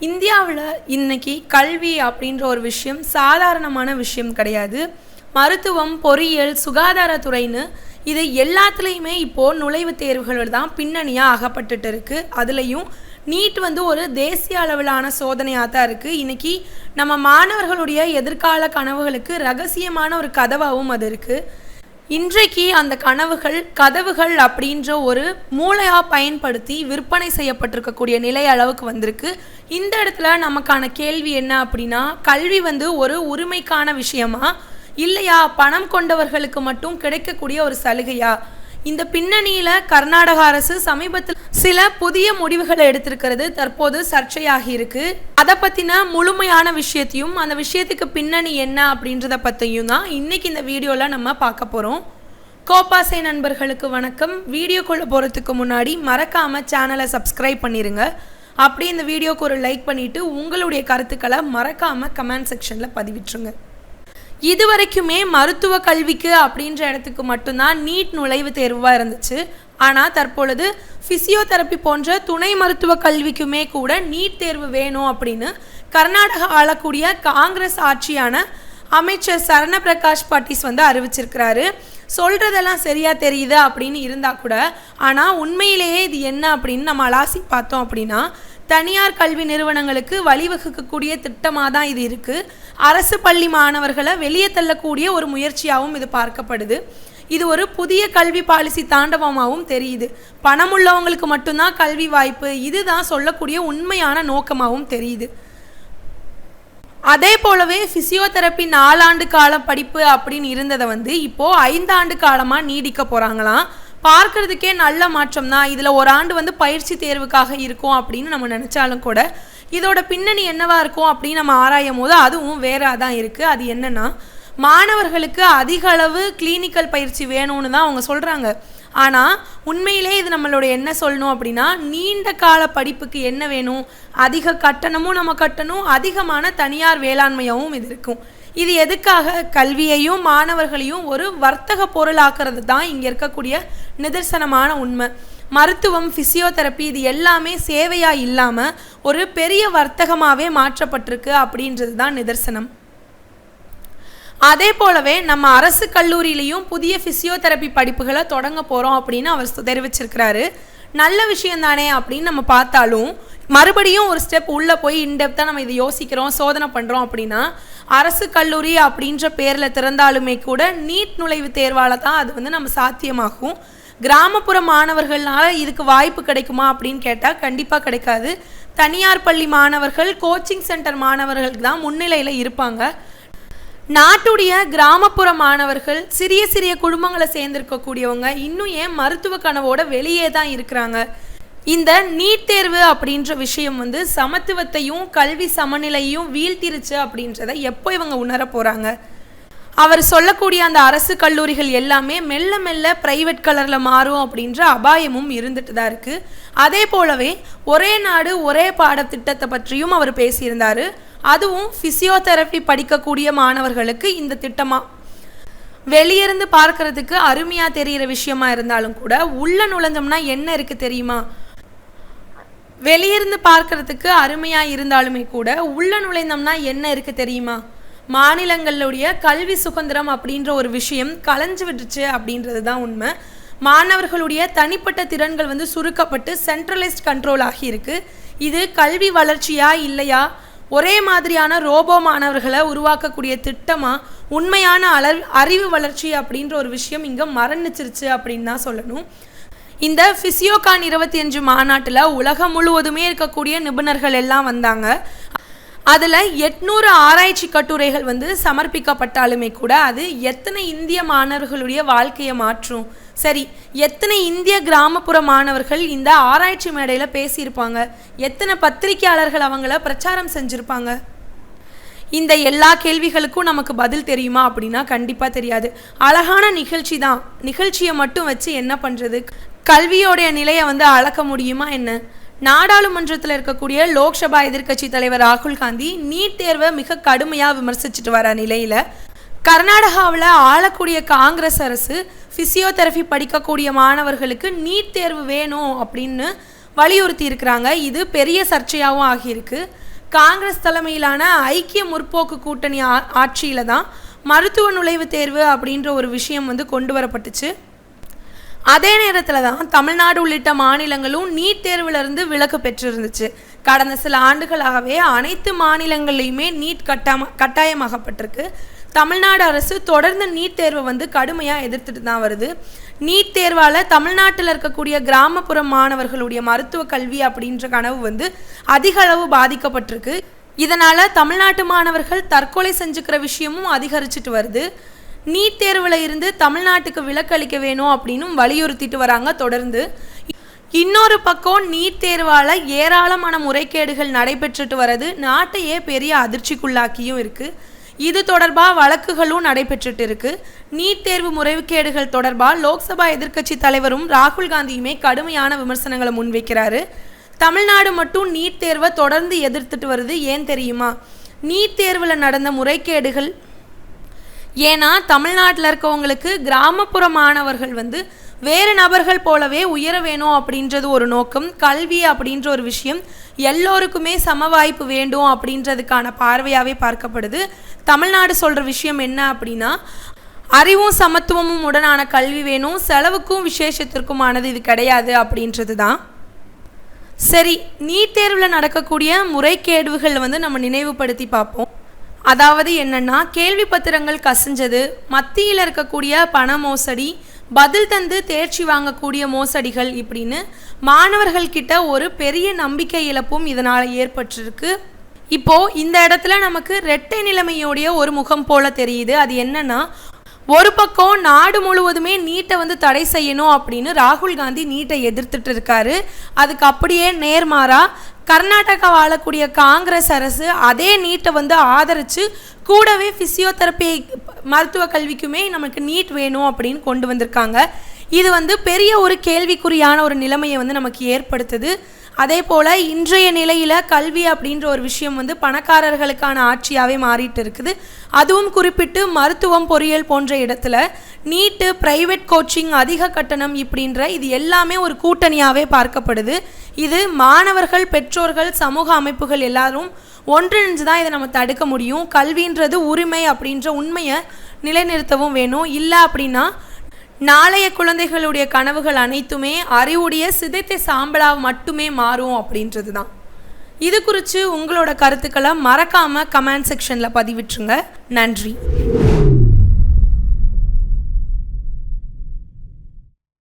இந்தியாவில் இன்னைக்கு கல்வி அப்படின்ற ஒரு விஷயம் சாதாரணமான விஷயம் கிடையாது. மருத்துவம் பொறியியல் சுகாதாரத்துறைன்னு இது எல்லாத்துலேயுமே இப்போது நுழைவுத் தேர்வுகள் தான் பின்னணியாக அகப்பட்டுட்டு இருக்குது அதுலேயும் நீட் வந்து ஒரு தேசிய அளவிலான சோதனையாக தான் இருக்குது இன்றைக்கி நம்ம மாணவர்களுடைய எதிர்கால கனவுகளுக்கு ரகசியமான ஒரு கதவாகவும் அது இருக்குது இன்றைக்கு அந்த கனவுகள் கதவுகள் அப்படின்ற ஒரு மூளையாக பயன்படுத்தி விற்பனை செய்யப்பட்டிருக்கக்கூடிய நிலை அளவுக்கு வந்திருக்கு. இந்த இடத்துல நமக்கான கேள்வி என்ன அப்படின்னா கல்வி வந்து ஒரு உரிமைக்கான விஷயமா? இல்லையா? பணம் கொண்டவர்களுக்கு மட்டும் கிடைக்கக்கூடிய ஒரு சலுகையா? இந்த பின்னணியில் கர்நாடக அரசு சமீபத்தில் சில புதிய முடிவுகளை எடுத்திருக்கிறது தற்போது சர்ச்சையாகி இருக்கு. அதை பற்றின முழுமையான விஷயத்தையும் அந்த விஷயத்துக்கு பின்னணி என்ன அப்படின்றத பற்றியும் தான் இன்னைக்கு இந்த வீடியோவில் நம்ம பார்க்க போகிறோம் கோபாசை நண்பர்களுக்கு வணக்கம். வீடியோக்குள்ளே போகிறதுக்கு முன்னாடி மறக்காமல் சேனலை சப்ஸ்கிரைப் பண்ணிடுங்க அப்படியே இந்த வீடியோக்கு ஒரு லைக் பண்ணிவிட்டு உங்களுடைய கருத்துக்களை மறக்காமல் கமெண்ட் செக்ஷனில் பதிவிட்டுருங்க. இது வரைக்குமே மருத்துவ கல்விக்கு அப்படின்ற இடத்துக்கு மட்டும்தான் நீட் நுழைவு தேர்வாக இருந்துச்சு. ஆனால் தற்பொழுது ஃபிசியோதெரப்பி போன்ற துணை மருத்துவ கல்விக்குமே கூட நீட் தேர்வு வேணும் அப்படின்னு கர்நாடகா ஆளக்கூடிய காங்கிரஸ் ஆட்சியான அமைச்சர் சரணபிரகாஷ் பாட்டீஸ் வந்து அறிவிச்சிருக்கிறாரு. சொல்கிறதெல்லாம் சரியாக தெரியுது அப்படின்னு இருந்தால் கூட ஆனால் உண்மையிலேயே இது என்ன அப்படின்னு நம்ம அலாசி பார்த்தோம் அப்படின்னா தனியார் கல்வி நிறுவனங்களுக்கு வழிவகுக்கக்கூடிய திட்டமாக தான் இது இருக்குது அரசு பள்ளி மாணவர்களை வெளியே தள்ளக்கூடிய ஒரு முயற்சியாகவும் இது பார்க்கப்படுது. இது ஒரு புதிய கல்வி பாலிசி தாண்டவமாகவும் தெரியுது. பணம் உள்ளவங்களுக்கு மட்டும்தான் கல்வி வாய்ப்பு. இதுதான் சொல்லக்கூடிய உண்மையான நோக்கமாகவும் தெரியுது. அதே போலவே ஃபிசியோதெரப்பி நாலாண்டு கால படிப்பு அப்படின்னு இருந்ததை வந்து இப்போது ஐந்தாண்டு காலமாக நீடிக்க போகிறாங்களாம் பார்க்கறதுக்கே நல்ல மாற்றம் தான் இதில் ஒரு ஆண்டு வந்து பயிற்சி தேர்வுக்காக இருக்கும் அப்படின்னு நம்ம நினச்சாலும் கூட இதோட பின்னணி என்னவா இருக்கும் அப்படின்னு நம்ம ஆராயும் போது அதுவும் வேறாக தான் இருக்குது அது என்னென்னா மாணவர்களுக்கு அதிக அளவு கிளினிக்கல் பயிற்சி வேணும்னு தான் அவங்க சொல்கிறாங்க ஆனால் உண்மையிலே இது நம்மளோட என்ன சொல்லணும் அப்படின்னா நீண்ட கால படிப்புக்கு என்ன வேணும்? அதிக கட்டணமும் நம்ம கட்டணும் அதிகமான தனியார் வேளாண்மையாகவும் இது இருக்கும். இது எதுக்காக? கல்வியையும் மாணவர்களையும் ஒரு வர்த்தக பொருளாக்குறது தான் இங்கே இருக்கக்கூடிய நிதர்சனமான உண்மை. மருத்துவம் ஃபிசியோதெரப்பி இது எல்லாமே சேவையாக இல்லாமல் ஒரு பெரிய வர்த்தகமாகவே மாற்றப்பட்டிருக்கு அப்படின்றது தான் நிதர்சனம். அதே போலவே நம்ம அரசு கல்லூரியிலையும் புதிய ஃபிசியோதெரப்பி படிப்புகளை தொடங்க போகிறோம் அப்படின்னு அவர் தெரிவிச்சிருக்கிறாரு. நல்ல விஷயம் தானே அப்படின்னு நம்ம பார்த்தாலும் மறுபடியும் ஒரு ஸ்டெப் உள்ளே போய் இன்டெப்த்தாக நம்ம இதை யோசிக்கிறோம் சோதனை பண்ணுறோம் அப்படின்னா அரசு கல்லூரி அப்படின்ற பேரில் திறந்தாலுமே கூட நீட் நுழைவு தேர்வால் தான் அது வந்து நம்ம சாத்தியமாகும். கிராமப்புற மாணவர்களால இதுக்கு வாய்ப்பு கிடைக்குமா அப்படின்னு கேட்டால் கண்டிப்பாக கிடைக்காது. தனியார் பள்ளி மாணவர்கள் கோச்சிங் சென்டர் மாணவர்களுக்கு தான் முன்னிலையில் இருப்பாங்க. நாட்டுடைய கிராமப்புற மாணவர்கள் சிறிய சிறிய குடும்பங்களை சேர்ந்திருக்கக்கூடியவங்க இன்னும் ஏன் மருத்துவ கனவோட வெளியே தான் இருக்கிறாங்க? இந்த நீட் தேர்வு அப்படின்ற விஷயம் வந்து சமத்துவத்தையும் கல்வி சமநிலையும் வீழ்த்திருச்சு அப்படின்றத எப்போ இவங்க உணர போகிறாங்க அவர் சொல்லக்கூடிய அந்த அரசு கல்லூரிகள் எல்லாமே மெல்ல மெல்ல பிரைவேட் கலரில் மாறும் அப்படின்ற அபாயமும் இருந்துட்டு தான் இருக்குது அதே போலவே ஒரே நாடு ஒரே பாடத்திட்டத்தை பற்றியும் அவர் பேசியிருந்தார். அதுவும் ஃபிசியோதெரப்பி படிக்கக்கூடிய மாணவர்களுக்கு இந்த திட்டமாக வெளியிருந்து பார்க்கறதுக்கு அருமையாக தெரிகிற விஷயமா இருந்தாலும் கூட உள்ள நுழைஞ்சோம்னா என்ன இருக்குது தெரியுமா? வெளியிருந்து பார்க்கறதுக்கு அருமையாக இருந்தாலுமே கூட உள்ள நுழைந்தோம்னா என்ன இருக்குது தெரியுமா? மாநிலங்களுடைய கல்வி சுதந்திரம் அப்படின்ற ஒரு விஷயம் கலைஞ்சு விட்டுருச்சு அப்படின்றது தான் உண்மை. மாணவர்களுடைய தனிப்பட்ட திறன்கள் வந்து சுருக்கப்பட்டு சென்ட்ரலைஸ்ட் கண்ட்ரோல் ஆகியிருக்கு இது கல்வி வளர்ச்சியா இல்லையா? ஒரே மாதிரியான ரோபோ மாணவர்களை உருவாக்கக்கூடிய திட்டமாக உண்மையான அளவு அறிவு வளர்ச்சி அப்படின்ற ஒரு விஷயம் இங்கே மரணிச்சிருச்சு அப்படின்னு தான் சொல்லணும். இந்த ஃபிசியோகான் இருபத்தி அஞ்சு மாநாட்டில் உலகம் முழுவதுமே இருக்கக்கூடிய நிபுணர்கள் எல்லாம் வந்தாங்க. அதில் எட்நூறு ஆராய்ச்சி கட்டுரைகள் வந்து சமர்ப்பிக்கப்பட்டாலுமே கூட அது எத்தனை இந்திய மாணவர்களுடைய வாழ்க்கையை மாற்றும்? சரி எத்தனை இந்திய கிராமப்புற மாணவர்கள் இந்த ஆராய்ச்சி மேடையில் பேசியிருப்பாங்க? எத்தனை பத்திரிகையாளர்கள் அவங்கள பிரச்சாரம் செஞ்சுருப்பாங்க? இந்த எல்லா கேள்விகளுக்கும் நமக்கு பதில் தெரியுமா அப்படின்னா கண்டிப்பாக தெரியாது. அழகான நிகழ்ச்சி தான். நிகழ்ச்சியை மட்டும் வச்சு என்ன பண்ணுறது கல்வியோடைய நிலையை வந்து அளக்க முடியுமா என்ன? நாடாளுமன்றத்தில் இருக்கக்கூடிய லோக்சபா எதிர்க்கட்சி தலைவர் ராகுல் காந்தி நீட் தேர்வை மிக கடுமையாக விமர்சிச்சுட்டு வர நிலையில் கர்நாடகாவில் ஆளக்கூடிய காங்கிரஸ் அரசு ஃபிசியோதெரபி படிக்கக்கூடிய மாணவர்களுக்கு நீட் தேர்வு வேணும் அப்படின்னு வலியுறுத்தி இருக்கிறாங்க இது பெரிய சர்ச்சையாகவும் ஆகியிருக்கு. காங்கிரஸ் தலைமையிலான ஐக்கிய முற்போக்கு கூட்டணி ஆ ஆட்சியில் தான் மருத்துவ நுழைவுத் தேர்வு அப்படின்ற ஒரு விஷயம் வந்து கொண்டு வரப்பட்டுச்சு. அதே நேரத்தில் தான் தமிழ்நாடு உள்ளிட்ட மாநிலங்களும் நீட் தேர்விலிருந்து விலக்கு பெற்றிருந்துச்சு. கடந்த சில ஆண்டுகளாகவே அனைத்து மாநிலங்கள்லையுமே நீட் கட்டாம கட்டாயமாகப்பட்டிருக்கு. தமிழ்நாடு அரசு தொடர்ந்து நீட் தேர்வை வந்து கடுமையாக எதிர்த்துட்டு தான் வருது. நீட் தேர்வால் தமிழ்நாட்டில் இருக்கக்கூடிய கிராமப்புற மாணவர்களுடைய மருத்துவ கல்வி அப்படின்ற கனவு வந்து அதிக அளவு பாதிக்கப்பட்டிருக்கு. இதனால் தமிழ்நாட்டு மாணவர்கள் தற்கொலை செஞ்சுக்கிற விஷயமும் அதிகரிச்சிட்டு வருது. நீட் தேர்வில் இருந்து தமிழ்நாட்டுக்கு விலக்களிக்க வேணும் அப்படின்னும் வலியுறுத்திட்டு வராங்க தொடர்ந்து. இன்னொரு பக்கம் நீட் தேர்வால் ஏராளமான முறைகேடுகள் நடைபெற்றுட்டு வர்றது நாட்டையே பெரிய அதிர்ச்சிக்குள்ளாக்கியும் இருக்குது இது தொடர்பாக வழக்குகளும் நடைபெற்றுட்டு இருக்கு. நீட் தேர்வு முறைகேடுகள் தொடர்பாக லோக்சபா எதிர்க்கட்சி தலைவரும் ராகுல் காந்தியுமே கடுமையான விமர்சனங்களை முன்வைக்கிறாரு. தமிழ்நாடு மட்டும் நீட் தேர்வை தொடர்ந்து எதிர்த்துட்டு வருது ஏன் தெரியுமா? நீட் தேர்வில் நடந்த முறைகேடுகள் ஏன்னா தமிழ்நாட்டில் இருக்கவங்களுக்கு கிராமப்புற மாணவர்கள் வந்து வேறு நபர்கள் போலவே உயர வேணும் அப்படின்றது ஒரு நோக்கம் கல்வி அப்படின்ற ஒரு விஷயம் எல்லோருக்குமே சம வாய்ப்பு வேண்டும் அப்படின்றதுக்கான பார்வையாகவே பார்க்கப்படுது. தமிழ்நாடு சொல்கிற விஷயம் என்ன அப்படின்னா அறிவும் சமத்துவமும் உடனான கல்வி வேணும் செலவுக்கும் விசேஷத்திற்குமானது இது கிடையாது அப்படின்றது தான். சரி நீட் தேர்வில் நடக்கக்கூடிய முறைகேடுகள் வந்து நம்ம நினைவுபடுத்தி பார்ப்போம். அதாவது என்னன்னா கேள்வி பத்திரங்கள் கசிஞ்சது மத்தியில் இருக்கக்கூடிய பண மோசடி பதில் தந்து தேர்ச்சி வாங்கக்கூடிய மோசடிகள் இப்படின்னு மாணவர்கள்கிட்ட ஒரு பெரிய நம்பிக்கை இழப்பும் இதனால் ஏற்பட்டிருக்கு. இப்போது இந்த இடத்துல நமக்கு ரெட்டை நிலைமையோடைய ஒரு முகம் போல தெரியுது. அது என்னன்னா ஒரு பக்கம் நாடு முழுவதுமே நீட்டை வந்து தடை செய்யணும் அப்படின்னு ராகுல் காந்தி நீட்டை எதிர்த்துட்டு இருக்காரு. அதுக்கு அப்படியே நேர்மாறா கர்நாடகா வாழக்கூடிய காங்கிரஸ் அரசு அதே நீட்டை வந்து ஆதரித்து கூடவே ஃபிசியோதெரப்பி மருத்துவ கல்விக்குமே நமக்கு நீட் வேணும் அப்படின்னு கொண்டு வந்திருக்காங்க. இது வந்து பெரிய ஒரு கேள்விக்குறியான ஒரு நிலைமையை வந்து நமக்கு ஏற்படுத்துது. அதே போல் இன்றைய நிலையில் கல்வி அப்படின்ற ஒரு விஷயம் வந்து பணக்காரர்களுக்கான ஆட்சியாகவே மாறிட்டு இருக்குது. அதுவும் குறிப்பிட்டு மருத்துவம் பொறியியல் போன்ற இடத்துல நீட்டு ப்ரைவேட் கோச்சிங் அதிக கட்டணம் இப்படின்ற இது எல்லாமே ஒரு கூட்டணியாகவே பார்க்கப்படுது. இது மாணவர்கள் பெற்றோர்கள் சமூக அமைப்புகள் எல்லாரும் ஒன்றிணைஞ்சு தான் இதை நம்ம தடுக்க முடியும். கல்வின்றது உரிமை அப்படின்ற உண்மையை நிலைநிறுத்தவும் வேணும். இல்லை அப்படின்னா நாளைய குழந்தைகளுடைய கனவுகள் அனைத்துமே அறிவுடைய சிதைத்த சாம்பலாக மட்டுமே மாறும் அப்படின்றது தான் இது குறித்து உங்களோட கருத்துக்களை மறக்காமல் கமெண்ட் செக்ஷனில் பதிவிட்டுருங்க. நன்றி.